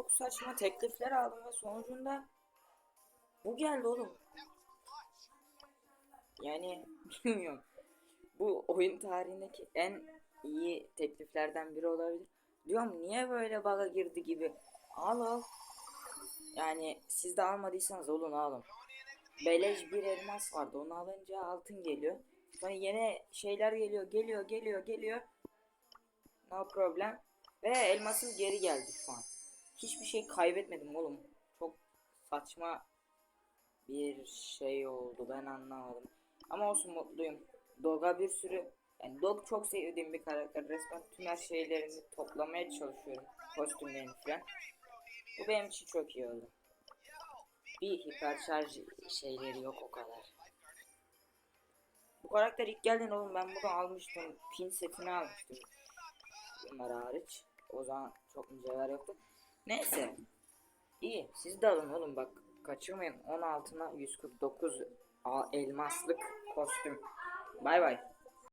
çok saçma teklifler aldım ve sonucunda bu geldi oğlum. Yani bilmiyorum. Bu oyun tarihindeki en iyi tekliflerden biri olabilir. Diyorum niye böyle bug'a girdi gibi. Al al. Yani siz de almadıysanız olun alın. Beleş bir elmas vardı. Onu alınca altın geliyor. Sonra yeni şeyler geliyor, geliyor, geliyor, geliyor. No problem. Ve elmasım geri geldi şu an. Hiçbir şey kaybetmedim oğlum. Çok saçma bir şey oldu ben anlamadım. Ama olsun mutluyum. Dog'a bir sürü yani Dog çok sevdiğim bir karakter. Resmen tüm her şeylerini toplamaya çalışıyorum. Kostümlerini falan. Bu benim için çok iyi oldu. Bir hiperşarj şeyleri yok o kadar. Bu karakter ilk geldiğinde oğlum ben bunu almıştım. Pin setini almıştım. Bunlar hariç. O zaman çok mücevher yoktu. Neyse. İyi. Siz de alın oğlum bak. Kaçırmayın. 16'na 149 a- elmaslık kostüm. Bay bay.